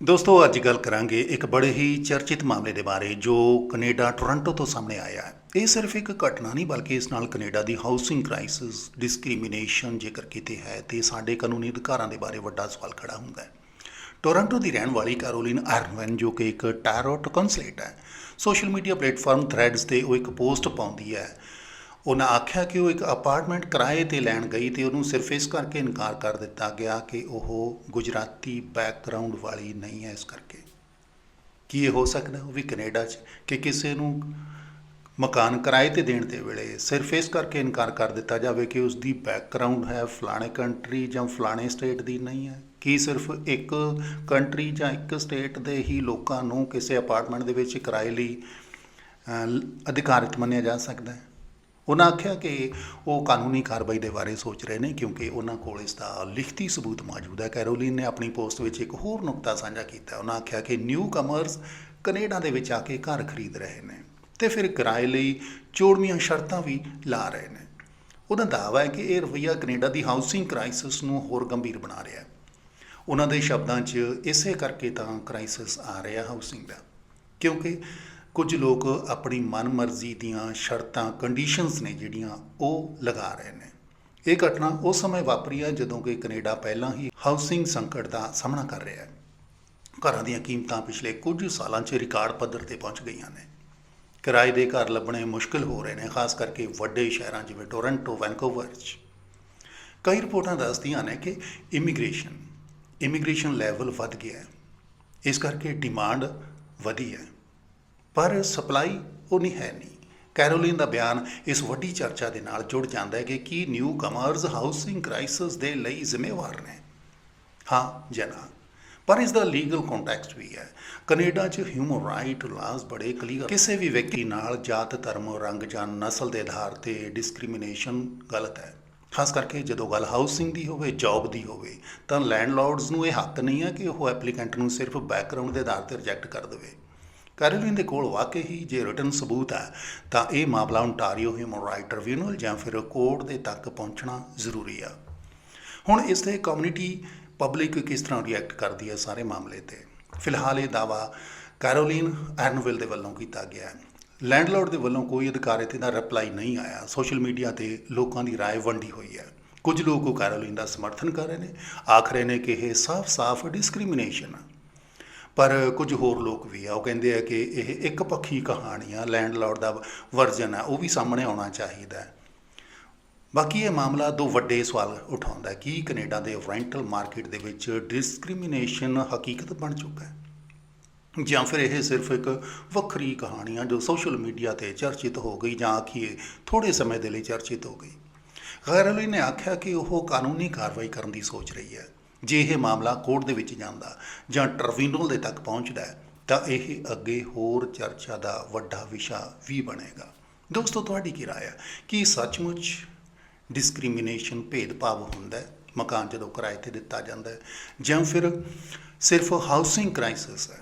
ਦੋਸਤੋ, ਅੱਜ ਗੱਲ ਕਰਾਂਗੇ ਇੱਕ ਬੜੇ ਹੀ ਚਰਚਿਤ ਮਾਮਲੇ ਦੇ ਬਾਰੇ ਜੋ ਕੈਨੇਡਾ, ਟੋਰਾਂਟੋ ਤੋਂ ਸਾਹਮਣੇ ਆਇਆ ਹੈ। ਇਹ ਸਿਰਫ ਇੱਕ ਘਟਨਾ ਨਹੀਂ, ਬਲਕਿ ਇਸ ਨਾਲ ਕੈਨੇਡਾ ਦੀ ਹਾਊਸਿੰਗ ਕ੍ਰਾਈਸਿਸ ਡਿਸਕ੍ਰਿਮੀਨੇਸ਼ਨ ਜੇਕਰ ਕਿਤੇ ਹੈ, ਤੇ ਸਾਡੇ ਕਾਨੂੰਨੀ ਅਧਿਕਾਰਾਂ ਦੇ ਬਾਰੇ ਵੱਡਾ ਸਵਾਲ ਖੜਾ ਹੁੰਦਾ ਹੈ। ਟੋਰਾਂਟੋ ਦੀ ਰਹਿਣ ਵਾਲੀ ਕੈਰੋਲਿਨ ਆਰਨਵਨ ਜੋ ਕਿ ਇੱਕ ਟੈਰੋਟ ਕੰਸਲੇਟ ਹੈ, ਸੋਸ਼ਲ ਮੀਡੀਆ ਪਲੇਟਫਾਰਮ ਥ੍ਰੈਡਸ ਤੇ ਉਹ ਇੱਕ ਪੋਸਟ ਪਾਉਂਦੀ ਹੈ। ਉਹਨਾਂ ਆਖਿਆ ਕਿ ਉਹ ਇੱਕ ਅਪਾਰਟਮੈਂਟ ਕਿਰਾਏ ਤੇ ਲੈਣ ਗਈ ਤੇ ਉਹਨੂੰ ਸਿਰਫ ਇਸ ਕਰਕੇ ਇਨਕਾਰ ਕਰ ਦਿੱਤਾ ਗਿਆ ਕਿ ਉਹ ਗੁਜਰਾਤੀ ਬੈਕਗ੍ਰਾਉਂਡ ਵਾਲੀ ਨਹੀਂ ਹੈ ਇਸ ਕਰਕੇ। ਕੀ ਇਹ ਹੋ ਸਕਦਾ? ਉਹ ਵੀ ਕੈਨੇਡਾ 'ਚ ਕਿ ਕਿਸੇ ਨੂੰ ਮਕਾਨ ਕਿਰਾਏ ਤੇ ਦੇਣ ਦੇ ਵੇਲੇ ਸਿਰਫ ਇਸ ਕਰਕੇ ਇਨਕਾਰ ਕਰ ਦਿੱਤਾ ਜਾਵੇ ਕਿ ਉਸ ਦੀ ਬੈਕਗ੍ਰਾਉਂਡ ਹੈ ਫਲਾਣੇ ਕੰਟਰੀ ਜਾਂ ਫਲਾਣੇ ਸਟੇਟ ਦੀ ਨਹੀਂ ਹੈ। ਕੀ ਸਿਰਫ ਇੱਕ ਕੰਟਰੀ ਜਾਂ ਇੱਕ ਸਟੇਟ ਦੇ ਹੀ ਲੋਕਾਂ ਨੂੰ ਕਿਸੇ ਅਪਾਰਟਮੈਂਟ ਦੇ ਵਿੱਚ ਕਿਰਾਏ ਲਈ ਅ, ਅਧਿਕਾਰਿਤ ਮੰਨਿਆ ਜਾ ਸਕਦਾ ਹੈ? ਉਹਨਾਂ ਆਖਿਆ ਕਿ ਉਹ ਕਾਨੂੰਨੀ ਕਾਰਵਾਈ ਦੇ ਬਾਰੇ ਸੋਚ ਰਹੇ ਨੇ ਕਿਉਂਕਿ ਉਹਨਾਂ ਕੋਲ ਇਸ ਦਾ ਲਿਖਤੀ ਸਬੂਤ ਮੌਜੂਦ ਹੈ। ਕੈਰੋਲਿਨ ਨੇ ਆਪਣੀ ਪੋਸਟ ਵਿੱਚ ਇੱਕ ਹੋਰ ਨੁਕਤਾ ਸਾਂਝਾ ਕੀਤਾ। ਉਹਨਾਂ ਆਖਿਆ ਕਿ ਨਿਊ ਕਮਰਸ ਕੈਨੇਡਾ ਦੇ ਵਿੱਚ ਆ ਕੇ ਘਰ ਖਰੀਦ ਰਹੇ ਨੇ ਤੇ ਫਿਰ ਕਿਰਾਏ ਲਈ ਚੋੜਵੀਆਂ ਸ਼ਰਤਾਂ ਵੀ ਲਾ ਰਹੇ ਨੇ। ਉਹਦਾ ਦਾਅਵਾ ਹੈ ਕਿ ਇਹ ਰਵੱਈਆ ਕੈਨੇਡਾ ਦੀ ਹਾਊਸਿੰਗ ਕ੍ਰਾਈਸਿਸ ਨੂੰ ਹੋਰ ਗੰਭੀਰ ਬਣਾ ਰਿਹਾ ਹੈ। ਉਹਨਾਂ ਦੇ ਸ਼ਬਦਾਂ 'ਚ ਇਸੇ ਕਰਕੇ ਤਾਂ ਕ੍ਰਾਈਸਿਸ ਆ ਰਿਹਾ ਹਾਊਸਿੰਗ ਦਾ, ਕਿਉਂਕਿ ਕੁਝ ਲੋਕ ਆਪਣੀ ਮਨਮਰਜ਼ੀ ਦੀਆਂ ਸ਼ਰਤਾਂ ਕੰਡੀਸ਼ਨਸ ਨੇ ਜਿਹੜੀਆਂ ਉਹ ਲਗਾ ਰਹੇ ਨੇ। ਇਹ ਘਟਨਾ ਉਸ ਸਮੇਂ ਵਾਪਰੀ ਹੈ ਜਦੋਂ ਕਿ ਕੈਨੇਡਾ ਪਹਿਲਾਂ ਹੀ ਹਾਊਸਿੰਗ ਸੰਕਟ ਦਾ ਸਾਹਮਣਾ ਕਰ ਰਿਹਾ ਹੈ। ਘਰਾਂ ਦੀਆਂ ਕੀਮਤਾਂ ਪਿਛਲੇ ਕੁਝ ਸਾਲਾਂ 'ਚ ਰਿਕਾਰਡ ਪੱਧਰ ਤੇ ਪਹੁੰਚ ਗਈਆਂ ਨੇ। ਕਿਰਾਏ ਦੇ ਘਰ ਲੱਭਣੇ ਮੁਸ਼ਕਲ ਹੋ ਰਹੇ ਨੇ, ਖਾਸ ਕਰਕੇ ਵੱਡੇ ਸ਼ਹਿਰਾਂ ਜਿਵੇਂ ਟੋਰਾਂਟੋ, ਵੈਨਕੂਵਰ 'ਚ। ਕਈ ਰਿਪੋਰਟਾਂ ਦੱਸਦੀਆਂ ਨੇ ਕਿ ਇਮੀਗ੍ਰੇਸ਼ਨ ਇਮੀਗ੍ਰੇਸ਼ਨ ਲੈਵਲ ਵੱਧ ਗਿਆ ਹੈ। ਇਸ ਕਰਕੇ ਡਿਮਾਂਡ ਵਧੀ ਹੈ। ਪਰ ਸਪਲਾਈ ਉਹ ਨਹੀਂ ਹੈ ਨਹੀਂ। ਕੈਰੋਲਿਨ ਦਾ ਬਿਆਨ ਇਸ ਵੱਡੀ ਚਰਚਾ ਦੇ ਨਾਲ ਜੁੜ ਜਾਂਦਾ ਹੈ ਕਿ ਕੀ ਨਿਊ ਕਮਰਸ ਹਾਊਸਿੰਗ ਕ੍ਰਾਈਸਿਸ ਦੇ ਲਈ ਜ਼ਿੰਮੇਵਾਰ ਨੇ। ਹਾਂ ਜਾਂ ਪਰ ਇਸ ਦਾ ਲੀਗਲ ਕੰਟੈਕਸਟ ਵੀ ਹੈ। ਕੈਨੇਡਾ 'ਚ ਹਿਊਮਨ ਰਾਈਟ ਲਾਜ਼ ਬੜੇ ਕਲੀਅਰ ਕਿਸੇ ਵੀ ਵਿਅਕਤੀ ਨਾਲ ਜਾਤ, ਧਰਮ, ਰੰਗ ਜਾਂ ਨਸਲ ਦੇ ਆਧਾਰ ਤੇ ਡਿਸਕ੍ਰਿਮੀਨੇਸ਼ਨ ਗਲਤ ਹੈ। ਖਾਸ ਕਰਕੇ ਜਦੋਂ ਗੱਲ ਹਾਊਸਿੰਗ ਦੀ ਹੋਵੇ, ਜੌਬ ਦੀ ਹੋਵੇ, ਤਾਂ ਲੈਂਡਲੌਰਡਸ ਨੂੰ ਇਹ ਹੱਕ ਨਹੀਂ ਹੈ ਕਿ ਉਹ ਐਪਲੀਕੈਂਟ ਨੂੰ ਸਿਰਫ ਬੈਕਗ੍ਰਾਉਂਡ ਦੇ ਆਧਾਰ ਤੇ ਰਿਜੈਕਟ ਕਰ ਦੇਵੇ। ਕੈਰੋਲਿਨ ਦੇ ਕੋਲ ਵਾਕਈ ਹੀ ਜੇ ਰਿਟਨ ਸਬੂਤ ਹੈ ਤਾਂ ਇਹ ਮਾਮਲਾ ontario ਹਿਊਮਨ ਰਾਈਟ ਟ੍ਰਿਬਿਊਨਲ ਜਾਂ ਫਿਰ ਕੋਰਟ ਦੇ ਤੱਕ ਪਹੁੰਚਣਾ ਜ਼ਰੂਰੀ ਆ ਹੁਣ ਇਸ ਤੇ ਕਮਿਊਨਿਟੀ ਪਬਲਿਕ ਕਿਸ ਤਰ੍ਹਾਂ ਰਿਐਕਟ ਕਰਦੀ ਹੈ ਸਾਰੇ ਮਾਮਲੇ ਤੇ ਫਿਲਹਾਲ ਇਹ ਦਾਵਾ ਕੈਰੋਲਿਨ ਐਰਨਵਿਲ ਦੇ ਵੱਲੋਂ ਕੀਤਾ ਗਿਆ ਹੈ ਲੈਂਡਲੌਰਡ ਦੇ ਵੱਲੋਂ ਕੋਈ ਅਧਿਕਾਰਿਤ ਇਹਦਾ ਰਿਪਲਾਈ ਨਹੀਂ ਆਇਆ ਸੋਸ਼ਲ ਮੀਡੀਆ ਤੇ ਲੋਕਾਂ ਦੀ رائے ਵੰਡੀ ਹੋਈ ਹੈ ਕੁਝ ਲੋਕ ਕੈਰੋਲਿਨ ਦਾ ਸਮਰਥਨ ਕਰ ਰਹੇ ਨੇ ਆਖ ਰਹੇ ਨੇ ਕਿ ਇਹ ਸਾਫ਼-ਸਾਫ਼ ਡਿਸਕ੍ਰਿਮੀਨੇਸ਼ਨ ਹੈ ਪਰ ਕੁਝ ਹੋਰ ਲੋਕ ਵੀ ਆ, ਉਹ ਕਹਿੰਦੇ ਆ ਕਿ ਇਹ ਇੱਕ ਪੱਖੀ ਕਹਾਣੀ ਆ ਲੈਂਡਲੌਰਡ ਦਾ ਵਰਜਨ ਆ, ਉਹ ਵੀ ਸਾਹਮਣੇ ਆਉਣਾ ਚਾਹੀਦਾ ਹੈ। ਬਾਕੀ ਇਹ ਮਾਮਲਾ ਦੋ ਵੱਡੇ ਸਵਾਲ ਉਠਾਉਂਦਾ ਹੈ, ਕਿ ਕੈਨੇਡਾ ਦੇ ਰੈਂਟਲ ਮਾਰਕੀਟ ਦੇ ਵਿੱਚ ਡਿਸਕ੍ਰਿਮੀਨੇਸ਼ਨ ਹਕੀਕਤ ਬਣ ਚੁੱਕਾ ਹੈ? ਜਾਂ ਫਿਰ ਇਹ ਸਿਰਫ ਇੱਕ ਵੱਖਰੀ ਕਹਾਣੀ ਆ ਜੋ ਸੋਸ਼ਲ ਮੀਡੀਆ ਤੇ ਚਰਚਿਤ ਹੋ ਗਈ ਜਾਂ ਆਖੀਏ ਥੋੜੇ ਸਮੇਂ ਦੇ ਲਈ ਚਰਚਿਤ ਹੋ ਗਈ? ਗੈਰਲੀ ਨੇ ਆਖਿਆ ਕਿ ਉਹ ਕਾਨੂੰਨੀ ਕਾਰਵਾਈ ਕਰਨ ਦੀ ਸੋਚ ਰਹੀ ਹੈ। ਜੇ ਇਹ ਮਾਮਲਾ ਕੋਰਟ ਦੇ ਵਿੱਚ ਜਾਂਦਾ ਜਾਂ ਟ੍ਰਿਬਿਊਨਲ ਦੇ ਤੱਕ ਪਹੁੰਚਦਾ ਹੈ ਤਾਂ ਇਹ ਅੱਗੇ ਹੋਰ ਚਰਚਾ ਦਾ ਵੱਡਾ ਵਿਸ਼ਾ ਵੀ ਬਣੇਗਾ ਦੋਸਤੋ ਤੁਹਾਡੀ ਕੀ ਰਾਏ ਹੈ ਕੀ ਸੱਚਮੁੱਚ ਡਿਸਕ੍ਰਿਮੀਨੇਸ਼ਨ ਭੇਦਭਾਵ ਹੁੰਦਾ ਹੈ ਮਕਾਨ ਜਦੋਂ ਕਿਰਾਏ ਤੇ ਦਿੱਤਾ ਜਾਂਦਾ ਹੈ ਜਾਂ ਫਿਰ ਸਿਰਫ ਹਾਊਸਿੰਗ ਕ੍ਰਾਈਸਿਸ ਹੈ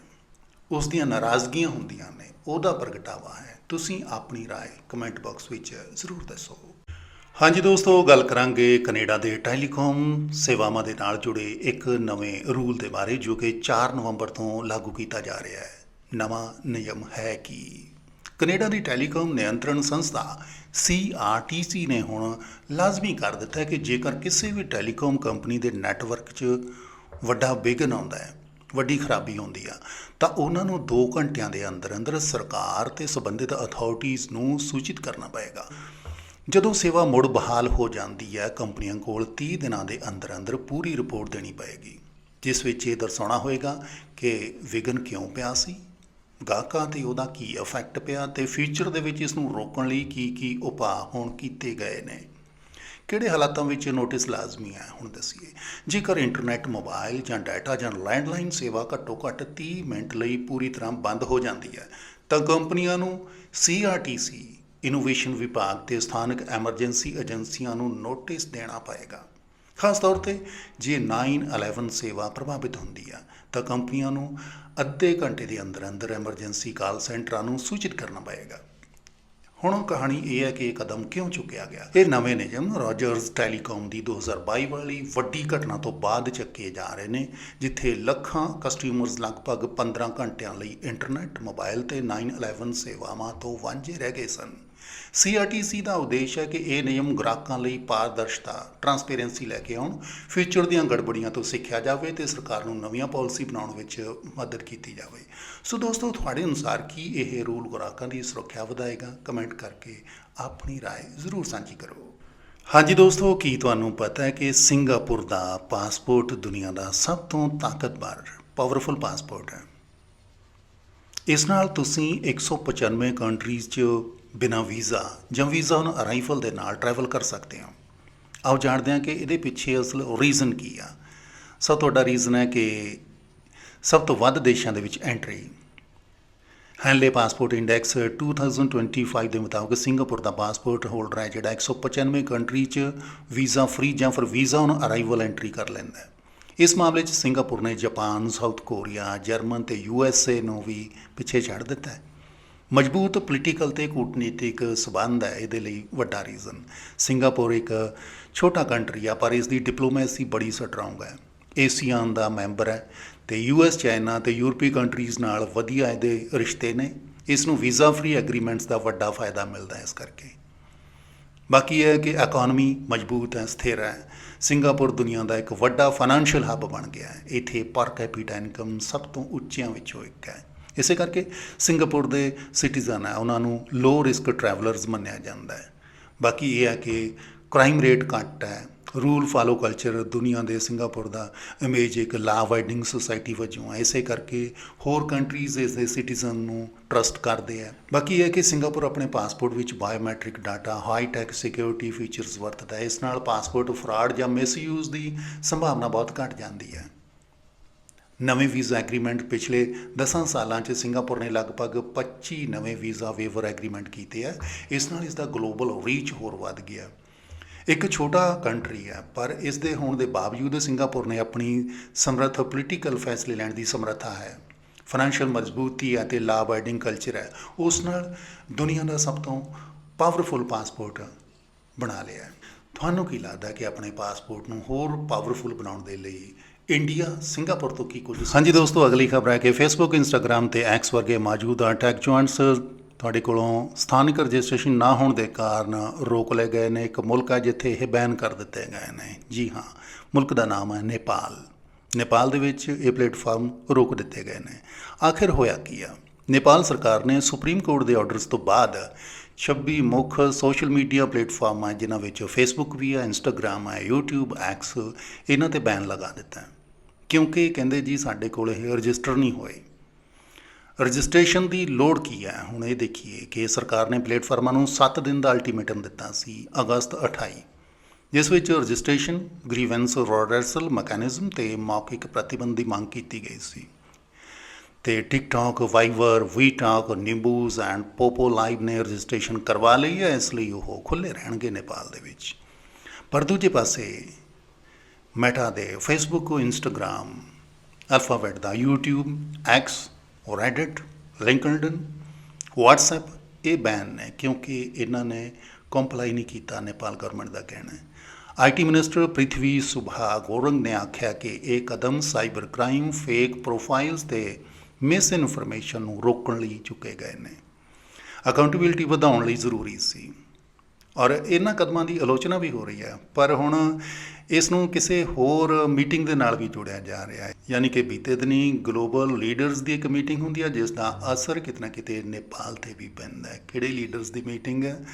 ਉਸ ਦੀਆਂ ਨਾਰਾਜ਼ਗੀਆਂ ਹੁੰਦੀਆਂ ਨੇ ਉਹਦਾ ਪ੍ਰਗਟਾਵਾ ਹੈ ਤੁਸੀਂ ਆਪਣੀ رائے ਕਮੈਂਟ ਬਾਕਸ ਵਿੱਚ ਜ਼ਰੂਰ ਦੱਸੋ ਹਾਂਜੀ ਦੋਸਤੋ, ਗੱਲ ਕਰਾਂਗੇ ਕੈਨੇਡਾ ਦੇ ਟੈਲੀਕਾਮ ਸੇਵਾਵਾਂ ਦੇ ਨਾਲ ਜੁੜੇ ਇੱਕ ਨਵੇਂ ਰੂਲ ਦੇ ਬਾਰੇ, ਜੋ ਕਿ 4 ਨਵੰਬਰ ਤੋਂ ਲਾਗੂ ਕੀਤਾ ਜਾ ਰਿਹਾ ਹੈ। ਨਵਾਂ ਨਿਯਮ ਹੈ ਕਿ ਕੈਨੇਡਾ ਦੀ ਟੈਲੀਕਾਮ ਨਿਯੰਤਰਣ ਸੰਸਥਾ CRTC ਨੇ ਹੁਣ ਲਾਜ਼ਮੀ ਕਰ ਦਿੱਤਾ ਹੈ ਕਿ ਜੇਕਰ ਕਿਸੇ ਵੀ ਟੈਲੀਕਾਮ ਕੰਪਨੀ ਦੇ ਨੈਟਵਰਕ 'ਚ ਵੱਡਾ ਵਿਘਨ ਆਉਂਦਾ ਹੈ, ਵੱਡੀ ਖਰਾਬੀ ਹੁੰਦੀ ਆ, ਤਾਂ ਉਹਨਾਂ ਨੂੰ 2 ਘੰਟਿਆਂ ਦੇ ਅੰਦਰ ਅੰਦਰ ਸਰਕਾਰ ਤੇ ਸੰਬੰਧਿਤ ਅਥਾਰਟੀਆਂ ਨੂੰ ਸੂਚਿਤ ਕਰਨਾ ਪਏਗਾ। ਜਦੋਂ ਸੇਵਾ ਮੁੜ ਬਹਾਲ ਹੋ ਜਾਂਦੀ ਹੈ, ਕੰਪਨੀਆਂ ਕੋਲ 30 ਦਿਨਾਂ ਦੇ ਅੰਦਰ ਅੰਦਰ ਪੂਰੀ ਰਿਪੋਰਟ ਦੇਣੀ ਪਏਗੀ, ਜਿਸ ਵਿੱਚ ਇਹ ਦਰਸਾਉਣਾ ਹੋਏਗਾ ਕਿ ਵਿਗਨ ਕਿਉਂ ਪਿਆ ਸੀ, ਗਾਹਕਾਂ ਤੇ ਉਹਦਾ ਕੀ ਇਫੈਕਟ ਪਿਆ ਤੇ ਫਿਊਚਰ ਦੇ ਵਿੱਚ ਇਸ ਨੂੰ ਰੋਕਣ ਲਈ ਕੀ ਕੀ ਉਪਾਅ ਹੁਣ ਕੀਤੇ ਗਏ ਨੇ। ਕਿਹੜੇ ਹਾਲਾਤਾਂ ਵਿੱਚ ਨੋਟਿਸ ਲਾਜ਼ਮੀ ਹੈ, ਹੁਣ ਦੱਸੀਏ। ਜੇਕਰ ਇੰਟਰਨੈਟ ਮੋਬਾਈਲ ਜਾਂ ਡਾਟਾ ਜਾਂ ਲੈਂਡਲਾਈਨ ਸੇਵਾ ਘੱਟੋ ਘੱਟ 30 ਮਿੰਟ ਲਈ ਪੂਰੀ ਤਰ੍ਹਾਂ ਬੰਦ ਹੋ ਜਾਂਦੀ ਹੈ, ਤਾਂ ਕੰਪਨੀਆਂ ਨੂੰ CRTC ਇਨੋਵੇਸ਼ਨ ਵਿਭਾਗ ਤੇ ਸਥਾਨਕ ਐਮਰਜੈਂਸੀ ਏਜੰਸੀਆਂ ਨੂੰ ਨੋਟਿਸ ਦੇਣਾ ਪਏਗਾ। ਖਾਸ ਤੌਰ ਤੇ ਜੇ 911 ਸੇਵਾ ਪ੍ਰਭਾਵਿਤ ਹੁੰਦੀ ਆ, ਤਾਂ ਕੰਪਨੀਆਂ ਨੂੰ ਅੱਧੇ ਘੰਟੇ ਦੇ ਅੰਦਰ ਅੰਦਰ ਐਮਰਜੈਂਸੀ ਕਾਲ ਸੈਂਟਰਾਂ ਨੂੰ ਸੂਚਿਤ ਕਰਨਾ ਪਏਗਾ। ਹੁਣ ਕਹਾਣੀ ਇਹ ਹੈ ਕਿ ਇਹ ਕਦਮ ਕਿਉਂ ਚੁੱਕਿਆ ਗਿਆ? ਇਹ ਨਵੇਂ ਨਿਯਮ ਰੋਜਰਸ ਟੈਲੀਕਾਮ ਦੀ 2022 ਵਾਲੀ ਵੱਡੀ ਘਟਨਾ ਤੋਂ ਬਾਅਦ ਚੱਕੇ ਜਾ ਰਹੇ ਨੇ, ਜਿੱਥੇ ਲੱਖਾਂ ਕਸਟਮਰਸ ਲਗਭਗ 15 ਘੰਟਿਆਂ ਲਈ ਇੰਟਰਨੈਟ, ਮੋਬਾਈਲ ਤੇ 911 ਸੇਵਾਵਾਂ ਤੋਂ ਵਾਂਝੇ ਰਹਿ ਗਏ ਸਨ। ਸੀਆਰਟੀਸੀ ਦਾ ਉਦੇਸ਼ ਹੈ ਕਿ ਇਹ ਨਿਯਮ ਗ੍ਰਾਹਕਾਂ ਲਈ ਪਾਰਦਰਸ਼ਤਾ ਟਰਾਂਸਪੇਰੈਂਸੀ ਲੈ ਕੇ ਆਉਣ ਫਿਊਚਰ ਦੀਆਂ ਗੜਬੜੀਆਂ ਤੋਂ ਸਿੱਖਿਆ ਜਾਵੇ ਤੇ ਸਰਕਾਰ ਨੂੰ ਨਵੀਆਂ ਪਾਲਿਸੀ ਬਣਾਉਣ ਵਿੱਚ ਮਦਦ ਕੀਤੀ ਜਾਵੇ ਸੋ ਦੋਸਤੋ ਤੁਹਾਡੇ ਅਨੁਸਾਰ ਕੀ ਇਹ ਰੂਲ ਗ੍ਰਾਹਕਾਂ ਦੀ ਸੁਰੱਖਿਆ ਵਧਾਏਗਾ ਕਮੈਂਟ ਕਰਕੇ ਆਪਣੀ رائے ਜ਼ਰੂਰ ਸਾਂਝੀ ਕਰੋ ਹਾਂਜੀ ਦੋਸਤੋ ਕੀ ਤੁਹਾਨੂੰ ਪਤਾ ਹੈ ਕਿ ਸਿੰਗਾਪੁਰ ਦਾ ਪਾਸਪੋਰਟ ਦੁਨੀਆ ਦਾ ਸਭ ਤੋਂ ਤਾਕਤਵਰ ਪਾਵਰਫੁਲ ਪਾਸਪੋਰਟ ਹੈ ਇਸ ਨਾਲ ਤੁਸੀਂ 195 ਕੰਟਰੀਜ਼ 'ਚ ਬਿਨਾਂ ਵੀਜ਼ਾ ਜਾਂ ਵੀਜ਼ਾ ਔਨ ਅਰਾਈਵਲ ਦੇ ਨਾਲ ਟਰੈਵਲ ਕਰ ਸਕਦੇ ਹੋ। ਆਓ ਜਾਣਦੇ ਹਾਂ ਕਿ ਇਹਦੇ ਪਿੱਛੇ ਅਸਲ ਰੀਜ਼ਨ ਕੀ ਆ। ਸਭ ਤੋਂ ਵੱਡਾ ਰੀਜ਼ਨ ਹੈ ਕਿ ਸਭ ਤੋਂ ਵੱਧ ਦੇਸ਼ਾਂ ਦੇ ਵਿੱਚ ਐਂਟਰੀ ਹੈਨਲੇ ਪਾਸਪੋਰਟ ਇੰਡੈਕਸ 2025 ਦੇ ਮੁਤਾਬਕ ਸਿੰਗਾਪੁਰ ਦਾ ਪਾਸਪੋਰਟ ਹੋਲਡਰ ਹੈ ਜਿਹੜਾ 195 ਕੰਟਰੀ 'ਚ ਵੀਜ਼ਾ ਫ੍ਰੀ ਜਾਂ ਫਿਰ ਵੀਜ਼ਾ ਔਨ ਅਰਾਈਵਲ ਐਂਟਰੀ ਕਰ ਲੈਂਦਾ ਹੈ। ਇਸ ਮਾਮਲੇ 'ਚ ਸਿੰਗਾਪੁਰ ਨੇ ਜਾਪਾਨ ਸਾਊਥ ਕੋਰੀਆ ਜਰਮਨ ਤੇ ਯੂ ਐਸ ਏ ਨੂੰ ਵੀ ਪਿੱਛੇ ਛੱਡ ਦਿੱਤਾ ਹੈ। ਮਜ਼ਬੂਤ ਪੋਲੀਟੀਕਲ ਤੇ ਕੂਟਨੀਤਿਕ ਸਬੰਧ ਹੈ ਇਹਦੇ ਲਈ ਵੱਡਾ ਰੀਜ਼ਨ ਸਿੰਗਾਪੁਰ ਇੱਕ ਛੋਟਾ ਕੰਟਰੀ ਆ, ਪਰ ਇਸ ਦੀ ਡਿਪਲੋਮੈਸੀ ਬੜੀ ਸਟਰੋਂਗ ਹੈ। ਏਸੀਆਨ ਦਾ ਮੈਂਬਰ ਹੈ ਤੇ ਯੂ ਐਸ ਚਾਈਨਾ ਤੇ ਯੂਰਪੀ ਕੰਟਰੀਜ਼ ਨਾਲ ਵਧੀਆ ਇਹਦੇ ਰਿਸ਼ਤੇ ਨੇ। ਇਸ ਨੂੰ ਵੀਜ਼ਾ ਫ੍ਰੀ ਐਗਰੀਮੈਂਟਸ ਦਾ ਵੱਡਾ ਫਾਇਦਾ ਮਿਲਦਾ ਹੈ ਇਸ ਕਰਕੇ। ਬਾਕੀ ਇਹ ਹੈ ਕਿ ਇਕਨੋਮੀ ਮਜ਼ਬੂਤ ਹੈ, ਸਥਿਰ ਹੈ। ਸਿੰਗਾਪੁਰ ਦੁਨੀਆ ਦਾ ਇੱਕ ਵੱਡਾ ਫਾਈਨੈਂਸ਼ੀਅਲ ਹੱਬ ਬਣ ਗਿਆ ਹੈ। ਇੱਥੇ ਪਰ ਕੈਪੀਟਾ ਇਨਕਮ ਸਭ ਤੋਂ ਉੱਚਿਆਂ ਵਿੱਚੋਂ ਇੱਕ ਹੈ। ਇਸੇ ਕਰਕੇ ਸਿੰਗਾਪੁਰ ਦੇ ਸਿਟੀਜ਼ਨ ਹੈ ਉਹਨਾਂ ਨੂੰ ਲੋ ਰਿਸਕ ਟਰੈਵਲਰਸ ਮੰਨਿਆ ਜਾਂਦਾ ਹੈ। ਬਾਕੀ ਇਹ ਹੈ ਕਿ ਕ੍ਰਾਈਮ ਰੇਟ ਘੱਟ ਹੈ ਰੂਲ ਫਾਲੋ ਕਲਚਰ ਦੁਨੀਆ ਦੇ ਸਿੰਗਾਪੁਰ ਦਾ ਇਮੇਜ ਇੱਕ ਲਾ ਅਵਾਈਡਿੰਗ ਸੁਸਾਇਟੀ ਵਜੋਂ ਹੈ ਇਸੇ ਕਰਕੇ ਹੋਰ ਕੰਟਰੀਜ਼ ਇਸ ਦੇ ਸਿਟੀਜ਼ਨ ਨੂੰ ਟਰਸਟ ਕਰਦੇ ਆ। ਬਾਕੀ ਇਹ ਹੈ ਕਿ ਸਿੰਗਾਪੁਰ ਆਪਣੇ ਪਾਸਪੋਰਟ ਵਿੱਚ biometric data high tech security features ਵਰਤਦਾ ਹੈ, ਇਸ ਨਾਲ ਪਾਸਪੋਰਟ ਫਰਾਡ ਜਾਂ ਮਿਸਯੂਜ਼ ਦੀ ਸੰਭਾਵਨਾ ਬਹੁਤ ਘਟ ਜਾਂਦੀ ਹੈ। ਨਵੇਂ ਵੀਜ਼ਾ ਐਗਰੀਮੈਂਟ ਪਿਛਲੇ 10 ਸਾਲਾਂ 'ਚ ਸਿੰਗਾਪੁਰ ਨੇ ਲਗਭਗ 25 ਨਵੇਂ ਵੀਜ਼ਾ ਵੇਵਰ ਐਗਰੀਮੈਂਟ ਕੀਤੇ ਆ। ਇਸ ਨਾਲ ਇਸ ਦਾ ਗਲੋਬਲ ਰੀਚ ਹੋਰ ਵੱਧ ਗਿਆ। ਇੱਕ ਛੋਟਾ ਕੰਟਰੀ ਹੈ ਪਰ ਇਸ ਦੇ ਹੋਣ ਦੇ ਬਾਵਜੂਦ ਸਿੰਗਾਪੁਰ ਨੇ ਆਪਣੀ ਸਮਰੱਥ ਪੋਲੀਟੀਕਲ ਫੈਸਲੇ ਲੈਣ ਦੀ ਸਮਰੱਥਾ ਹੈ। ਫਾਈਨੈਂਸ਼ੀਅਲ ਮਜ਼ਬੂਤੀ ਹੈ ਤੇ ਲਾ ਅਬਾਈਡਿੰਗ ਕਲਚਰ ਹੈ। ਉਸ ਨਾਲ ਦੁਨੀਆ ਦਾ ਸਭ ਤੋਂ ਪਾਵਰਫੁਲ ਪਾਸਪੋਰਟ ਬਣਾ ਲਿਆ ਤੁਹਾਨੂੰ ਕੀ ਲੱਗਦਾ ਕਿ ਆਪਣੇ ਪਾਸਪੋਰਟ ਨੂੰ ਹੋਰ ਪਾਵਰਫੁਲ ਬਣਾਉਣ ਦੇ ਲਈ ਇੰਡੀਆ, ਸਿੰਗਾਪੁਰ ਤੋਂ ਕੀ ਕੁਝ? ਹਾਂਜੀ ਦੋਸਤੋ, ਅਗਲੀ ਖਬਰ ਹੈ ਕਿ ਫੇਸਬੁੱਕ ਇੰਸਟਾਗ੍ਰam ਤੇ ਐਕਸ ਵਰਗੇ ਮੌਜੂਦਾ ਟੈਕ ਜੁਆਇੰਟਸ ਤੁਹਾਡੇ ਕੋਲੋਂ ਸਥਾਨਕ ਰਜਿਸਟ੍ਰੇਸ਼ਨ ਨਾ ਹੋਣ ਦੇ ਕਾਰਨ ਰੋਕ ਲਏ ਗਏ ਨੇ। ਇੱਕ ਮੁਲਕ ਹੈ ਜਿੱਥੇ ਇਹ ਬੈਨ ਕਰ ਦਿੱਤੇ ਗਏ ਨੇ। ਜੀ ਹਾਂ, ਮੁਲਕ ਦਾ ਨਾਮ ਹੈ ਨੇਪਾਲ। ਨੇਪਾਲ ਦੇ ਵਿੱਚ ਇਹ ਪਲੇਟਫਾਰਮ ਰੋਕ ਦਿੱਤੇ ਗਏ ਨੇ। ਆਖਿਰ ਹੋਇਆ ਕੀ ਆ? ਨੇਪਾਲ ਸਰਕਾਰ ਨੇ ਸੁਪਰੀਮ ਕੋਰਟ ਦੇ ਆਰਡਰਸ ਤੋਂ ਬਾਅਦ 26 ਮੁੱਖ ਸੋਸ਼ਲ ਮੀਡੀਆ ਪਲੇਟਫਾਰਮਾਂ ਜਿਨ੍ਹਾਂ ਵਿੱਚ ਫੇਸਬੁੱਕ ਵੀ ਹੈ ਇੰਸਟਾਗ੍ਰam ਹੈ, YouTube ਐਕਸ ਇਹਨਾਂ ਤੇ ਬੈਨ ਲਗਾ ਦਿੱਤਾ ਹੈ। ਕਿਉਂਕਿ ਕਹਿੰਦੇ ਜੀ ਸਾਡੇ ਕੋਲ ਇਹ ਰਜਿਸਟਰ ਨਹੀਂ ਹੋਏ। ਰਜਿਸਟ੍ਰੇਸ਼ਨ ਦੀ ਲੋੜ ਕੀ ਹੈ? ਹੁਣ ਇਹ ਦੇਖੀਏ ਕਿ ਸਰਕਾਰ ਨੇ ਪਲੇਟਫਾਰਮਾਂ ਨੂੰ 7 ਦਿਨ ਦਾ ਅਲਟੀਮੇਟਮ ਦਿੱਤਾ ਸੀ, ਅਗਸਤ 28 ਜਿਸ ਵਿੱਚ ਰਜਿਸਟ੍ਰੇਸ਼ਨ ਗ੍ਰੀਵੈਂਸ ਰੋਡਰਸਲ ਮੈਕੈਨਿਜ਼ਮ ਤੇ ਮੌਖਿਕ ਪ੍ਰਤੀਬੰਧ ਦੀ ਮੰਗ ਕੀਤੀ ਗਈ ਸੀ। ਤੇ TikTok Viber WeTalk Nimbuzz and Popo Live ਨੇ ਰਜਿਸਟ੍ਰੇਸ਼ਨ ਕਰਵਾ ਲਈ ਹੈ, ਇਸ ਲਈ ਉਹ ਖੁੱਲੇ ਰਹਿਣਗੇ ਨੇਪਾਲ ਦੇ ਵਿੱਚ। ਪਰ ਦੂਜੇ ਪਾਸੇ ਮੈਟਾ ਦੇ ਫੇਸਬੁੱਕ ਇੰਸਟਾਗ੍ਰam ਅਲਫਾਬੈਟ ਦਾ YouTube X Reddit LinkedIn WhatsApp, ਇਹ ਬੈਨ ਨੇ ਕਿਉਂਕਿ ਇਹਨਾਂ ਨੇ ਕੰਪਲਾਈ ਨਹੀਂ ਕੀਤਾ, ਨੇਪਾਲ ਗਵਰਨਮੈਂਟ ਦਾ ਕਹਿਣਾ ਹੈ। ਆਈਟੀ ਮਿਨਿਸਟਰ ਪ੍ਰਿਥਵੀ ਸੁਭਾ ਗੋਰੰਗ ਨੇ ਆਖਿਆ ਕਿ ਇਹ ਕਦਮ ਸਾਈਬਰ ਕ੍ਰਾਈਮ ਫੇਕ ਪ੍ਰੋਫਾਈਲਸ ਤੇ ਮਿਸ ਇਨਫੋਰਮੇਸ਼ਨ ਨੂੰ ਰੋਕਣ ਲਈ ਚੁੱਕੇ ਗਏ ਨੇ। ਅਕਾਊਂਟੇਬਿਲਟੀ ਵਧਾਉਣ ਲਈ ਜ਼ਰੂਰੀ ਸੀ। ਔਰ ਇਹਨਾਂ ਕਦਮਾਂ ਦੀ ਆਲੋਚਨਾ ਵੀ ਹੋ ਰਹੀ ਹੈ। ਪਰ ਹੁਣ ਇਸ ਨੂੰ ਕਿਸੇ ਹੋਰ ਮੀਟਿੰਗ ਦੇ ਨਾਲ ਵੀ ਜੋੜਿਆ ਜਾ ਰਿਹਾ ਹੈ। ਯਾਨੀ ਕਿ ਬੀਤੇ ਦਿਨੀ ਗਲੋਬਲ ਲੀਡਰਸ ਦੀ ਇੱਕ ਮੀਟਿੰਗ ਹੁੰਦੀ ਹੈ, ਜਿਸ ਦਾ ਅਸਰ ਕਿਤਨਾ ਕਿਤੇ ਨੇਪਾਲ ਤੇ ਵੀ ਪੈਂਦਾ ਹੈ। ਕਿਹੜੇ ਲੀਡਰਸ ਦੀ ਮੀਟਿੰਗ ਹੈ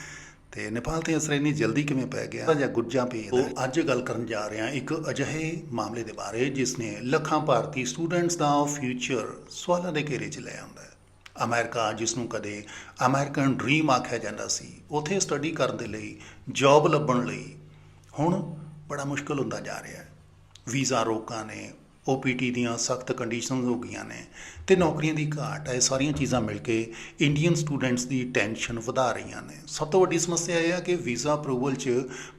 ਤੇ ਨੇਪਾਲ ਤੇ ਅਸਰ ਇੰਨੀ ਜਲਦੀ ਕਿਵੇਂ ਪੈ ਗਿਆ? ਜਾਂ ਗੁੱਜਾਂ ਪੇ ਉਹ ਅੱਜ ਗੱਲ ਕਰਨ ਜਾ ਰਹੇ ਹਾਂ ਇੱਕ ਅਜਿਹੇ ਮਾਮਲੇ ਦੇ ਬਾਰੇ, ਜਿਸ ਨੇ ਲੱਖਾਂ ਭਾਰਤੀ ਸਟੂਡੈਂਟਸ ਦਾ ਫਿਊਚਰ ਸਵਾਲਾਂ ਦੇ ਘੇਰੇ 'ਚ ਲੈ ਆਉਂਦਾ ਹੈ। ਅਮਰੀਕਾ, ਜਿਸ ਨੂੰ ਕਦੇ ਅਮਰੀਕਨ ਡ੍ਰੀਮ ਆਖਿਆ ਜਾਂਦਾ ਸੀ, ਉਥੇ ਸਟੱਡੀ ਕਰਨ ਦੇ ਲਈ ਜੌਬ ਲੱਭਣ ਲਈ, ਹੁਣ ਬੜਾ ਮੁਸ਼ਕਲ ਹੁੰਦਾ ਜਾ ਰਿਹਾ ਹੈ। ਵੀਜ਼ਾ ਰੋਕਾਂ ਨੇ OPT ਦੀਆਂ ਸਖਤ ਕੰਡੀਸ਼ਨਸ ਹੋ ਗਈਆਂ ਨੇ ਤੇ ਨੌਕਰੀਆਂ ਦੀ ਘਾਟ ਹੈ, ਇਹ ਸਾਰੀਆਂ ਚੀਜ਼ਾਂ ਮਿਲ ਕੇ ਇੰਡੀਅਨ ਸਟੂਡੈਂਟਸ ਦੀ ਟੈਨਸ਼ਨ ਵਧਾ ਰਹੀਆਂ ਨੇ। ਸਭ ਤੋਂ ਵੱਡੀ ਸਮੱਸਿਆ ਇਹ ਹੈ ਕਿ ਵੀਜ਼ਾ ਅਪਰੂਵਲ 'ਚ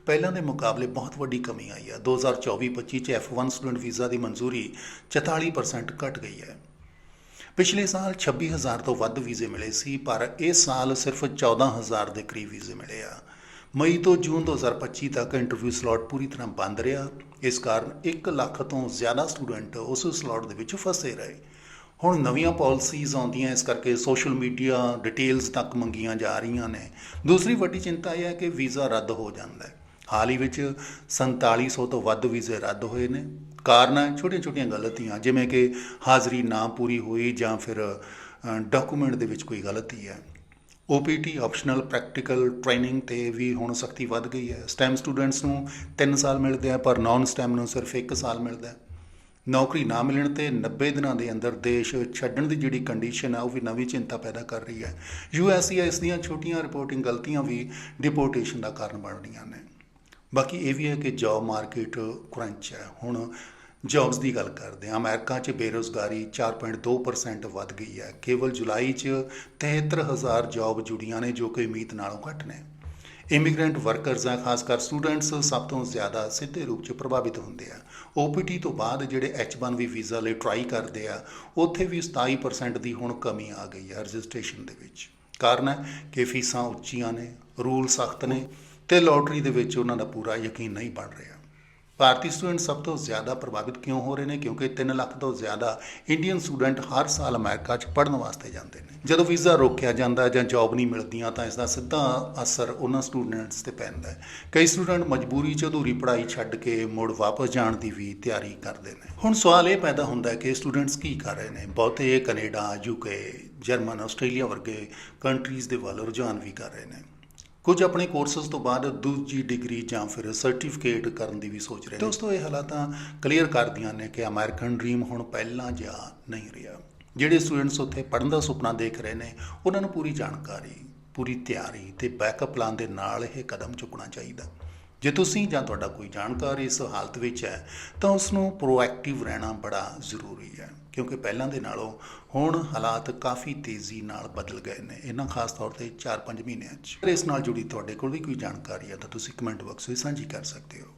ਪਹਿਲਾਂ ਦੇ ਮੁਕਾਬਲੇ ਬਹੁਤ ਵੱਡੀ ਕਮੀ ਆਈ ਹੈ। 2024-25 'ਚ F1 ਸਟੂਡੈਂਟ ਵੀਜ਼ਾ ਦੀ ਮਨਜ਼ੂਰੀ 44% ਘਟ ਗਈ ਹੈ। ਪਿਛਲੇ ਸਾਲ 26000 ਤੋਂ ਵੱਧ ਵੀਜ਼ੇ ਮਿਲੇ ਸੀ, ਪਰ ਇਸ ਸਾਲ ਸਿਰਫ 14000 ਦੇ ਕਰੀਬ ਵੀਜ਼ੇ ਮਿਲੇ ਆ। ਮਈ ਤੋਂ ਜੂਨ 2025 ਤੱਕ ਇੰਟਰਵਿਊ ਸਲਾਟ ਪੂਰੀ ਤਰ੍ਹਾਂ ਬੰਦ ਰਿਹਾ। ਇਸ ਕਾਰਨ 1 ਲੱਖ ਤੋਂ ਜ਼ਿਆਦਾ ਸਟੂਡੈਂਟ ਉਸ ਸਲਾਟ ਦੇ ਵਿੱਚ ਫਸੇ ਰਹੇ। ਹੁਣ ਨਵੀਆਂ ਪਾਲਿਸੀਜ਼ ਆਉਂਦੀਆਂ, ਇਸ ਕਰਕੇ ਸੋਸ਼ਲ ਮੀਡੀਆ ਡਿਟੇਲਸ ਤੱਕ ਮੰਗੀਆਂ ਜਾ ਰਹੀਆਂ ਨੇ। ਦੂਸਰੀ ਵੱਡੀ ਚਿੰਤਾ ਇਹ ਹੈ ਕਿ ਵੀਜ਼ਾ ਰੱਦ ਹੋ ਜਾਂਦਾ ਹੈ। ਹਾਲ ਹੀ ਵਿੱਚ 4700 ਤੋਂ ਵੱਧ ਵੀਜ਼ੇ ਰੱਦ ਹੋਏ ਨੇ। ਕਾਰਨ ਹੈ, ਛੋਟੀਆਂ-ਛੋਟੀਆਂ ਗਲਤੀਆਂ, ਜਿਵੇਂ ਕਿ ਹਾਜ਼ਰੀ ਨਾ ਪੂਰੀ ਹੋਈ ਜਾਂ ਫਿਰ ਡਾਕੂਮੈਂਟ ਦੇ ਵਿੱਚ ਕੋਈ ਗਲਤੀ ਹੈ। OPT ਆਪਸ਼ਨਲ ਪ੍ਰੈਕਟੀਕਲ ਟ੍ਰੇਨਿੰਗ ਤੇ ਵੀ ਹੁਣ ਸਖਤੀ ਵੱਧ ਗਈ ਹੈ। ਸਟੈਮ ਸਟੂਡੈਂਟਸ ਨੂੰ 3 ਸਾਲ ਮਿਲਦੇ ਆ, ਪਰ ਨਾਨ ਸਟੈਮ ਨੂੰ ਸਿਰਫ 1 ਸਾਲ ਮਿਲਦਾ ਹੈ। ਨੌਕਰੀ ਨਾ ਮਿਲਣ ਤੇ 90 ਦਿਨਾਂ ਦੇ ਅੰਦਰ ਦੇਸ਼ ਛੱਡਣ ਦੀ ਜਿਹੜੀ ਕੰਡੀਸ਼ਨ ਹੈ, ਉਹ ਵੀ ਨਵੀਂ ਚਿੰਤਾ ਪੈਦਾ ਕਰ ਰਹੀ ਹੈ। ਯੂਐਸਸੀਆਈਐਸ ਦੀਆਂ ਛੋਟੀਆਂ ਰਿਪੋਰਟਿੰਗ ਗਲਤੀਆਂ ਵੀ ਡਿਪੋਰਟੇਸ਼ਨ ਦਾ ਕਾਰਨ ਬਣ ਰਹੀਆਂ ਨੇ। ਬਾਕੀ ਇਹ ਵੀ ਹੈ ਕਿ ਜੌਬ ਮਾਰਕੀਟ ਕਰੰਚ ਹੈ। ਹੁਣ ਜੌਬਸ ਦੀ ਗੱਲ ਕਰਦੇ ਹਾਂ, ਅਮਰੀਕਾ 'ਚ ਬੇਰੋਜ਼ਗਾਰੀ 4.2% ਵੱਧ ਗਈ ਹੈ। ਕੇਵਲ ਜੁਲਾਈ ਚ 73000 ਜੌਬ ਜੁੜੀਆਂ ਨੇ, ਜੋ ਕਿ ਉਮੀਦ ਨਾਲੋਂ ਘੱਟ ਨੇ। ਇਮੀਗ੍ਰੈਂਟ ਵਰਕਰਸ ਆ, ਖਾਸ ਕਰ ਸਟੂਡੈਂਟਸ ਸਭ ਤੋਂ ਜ਼ਿਆਦਾ ਸਿੱਧੇ ਰੂਪ 'ਚ ਪ੍ਰਭਾਵਿਤ ਹੁੰਦੇ ਆ। OPT ਤੋਂ ਬਾਅਦ ਜਿਹੜੇ H1B ਵੀਜ਼ਾ ਲਈ ਟਰਾਈ ਕਰਦੇ ਆ, ਉੱਥੇ ਵੀ 27% ਦੀ ਹੁਣ ਕਮੀ ਆ ਗਈ ਆ ਰਜਿਸਟ੍ਰੇਸ਼ਨ ਦੇ ਵਿੱਚ। ਕਾਰਨ ਹੈ ਕਿ ਫੀਸਾਂ ਉੱਚੀਆਂ ਨੇ, ਰੂਲ ਸਖਤ ਨੇ। ਤੇ ਲੋਟਰੀ ਦੇ ਵਿੱਚ ਉਹਨਾਂ ਦਾ ਪੂਰਾ ਯਕੀਨ ਨਹੀਂ ਬਣ ਰਿਹਾ। ਭਾਰਤੀ ਸਟੂਡੈਂਟ ਸਭ ਤੋਂ ਜ਼ਿਆਦਾ ਪ੍ਰਭਾਵਿਤ ਕਿਉਂ ਹੋ ਰਹੇ ਨੇ? ਕਿਉਂਕਿ 3 ਲੱਖ ਤੋਂ ਜ਼ਿਆਦਾ ਇੰਡੀਅਨ ਸਟੂਡੈਂਟ ਹਰ ਸਾਲ ਅਮਰੀਕਾ 'ਚ ਪੜ੍ਹਨ ਵਾਸਤੇ ਜਾਂਦੇ ਨੇ। ਜਦੋਂ ਵੀਜ਼ਾ ਰੋਕਿਆ ਜਾਂਦਾ ਜਾਂ ਜੌਬ ਨਹੀਂ ਮਿਲਦੀਆਂ ਤਾਂ ਇਸ ਦਾ ਸਿੱਧਾ ਅਸਰ ਉਹਨਾਂ ਸਟੂਡੈਂਟਸ ਤੇ ਪੈਂਦਾ ਹੈ। ਕਈ ਸਟੂਡੈਂਟ ਮਜਬੂਰੀ 'ਚ ਅਧੂਰੀ ਪੜ੍ਹਾਈ ਛੱਡ ਕੇ ਮੁੜ ਵਾਪਸ ਜਾਣ ਦੀ ਵੀ ਤਿਆਰੀ ਕਰਦੇ ਨੇ। ਹੁਣ ਸਵਾਲ ਇਹ ਪੈਦਾ ਹੁੰਦਾ ਹੈ ਕਿ ਸਟੂਡੈਂਟਸ ਕੀ ਕਰ ਰਹੇ ਨੇ? ਬਹੁਤੇ ਕੈਨੇਡਾ ਯੂਕੇ ਜਰਮਨ, ਆਸਟ੍ਰੇਲੀਆ ਵਰਗੇ ਕੰਟਰੀਜ਼ ਦੇ ਵੱਲ ਰੁਝਾਨ ਵੀ ਕਰ ਰਹੇ ਨੇ। ਕੁਝ ਆਪਣੇ ਕੋਰਸਸ ਤੋਂ ਬਾਅਦ ਦੂਜੀ ਡਿਗਰੀ ਜਾਂ ਫਿਰ ਸਰਟੀਫਿਕੇਟ ਕਰਨ ਦੀ ਵੀ ਸੋਚ ਰਹੇ ਨੇ। ਦੋਸਤੋ, ਇਹ ਹਾਲਾਤਾਂ ਕਲੀਅਰ ਕਰਦੀਆਂ ਨੇ ਕਿ ਅਮਰੀਕਨ ਡ੍ਰੀਮ ਹੁਣ ਪਹਿਲਾਂ ਜਿਹਾ ਨਹੀਂ ਰਿਹਾ। ਜਿਹੜੇ ਸਟੂਡੈਂਟਸ ਉੱਥੇ ਪੜ੍ਹਨ ਦਾ ਸੁਪਨਾ ਦੇਖ ਰਹੇ ਨੇ, ਉਹਨਾਂ ਨੂੰ ਪੂਰੀ ਜਾਣਕਾਰੀ, ਪੂਰੀ ਤਿਆਰੀ ਤੇ ਬੈਕਅਪ ਪਲਾਨ ਦੇ ਨਾਲ ਇਹ ਕਦਮ ਚੁੱਕਣਾ ਚਾਹੀਦਾ। ਜੇ ਤੁਸੀਂ ਜਾਂ ਤੁਹਾਡਾ ਕੋਈ ਜਾਣਕਾਰ ਇਸ ਹਾਲਤ ਵਿੱਚ ਹੈ, ਤਾਂ ਉਸ ਨੂੰ ਪ੍ਰੋਐਕਟਿਵ ਰਹਿਣਾ ਬੜਾ ਜ਼ਰੂਰੀ ਹੈ। ਕਿਉਂਕਿ ਪਹਿਲਾਂ ਦੇ ਨਾਲੋਂ ਹੁਣ ਹਾਲਾਤ ਕਾਫੀ ਤੇਜ਼ੀ ਨਾਲ ਬਦਲ ਗਏ ਨੇ। ਇਹਨਾਂ ਖਾਸ ਤੌਰ ਤੇ 4-5 ਮਹੀਨਿਆਂ 'ਚ। ਅਗਰ ਇਸ ਨਾਲ ਜੁੜੀ ਤੁਹਾਡੇ ਕੋਲ ਵੀ ਕੋਈ ਜਾਣਕਾਰੀ ਹੈ ਤਾਂ ਤੁਸੀਂ ਕਮੈਂਟ ਬਾਕਸ ਵਿੱਚ ਸਾਂਝੀ ਕਰ ਸਕਦੇ ਹੋ।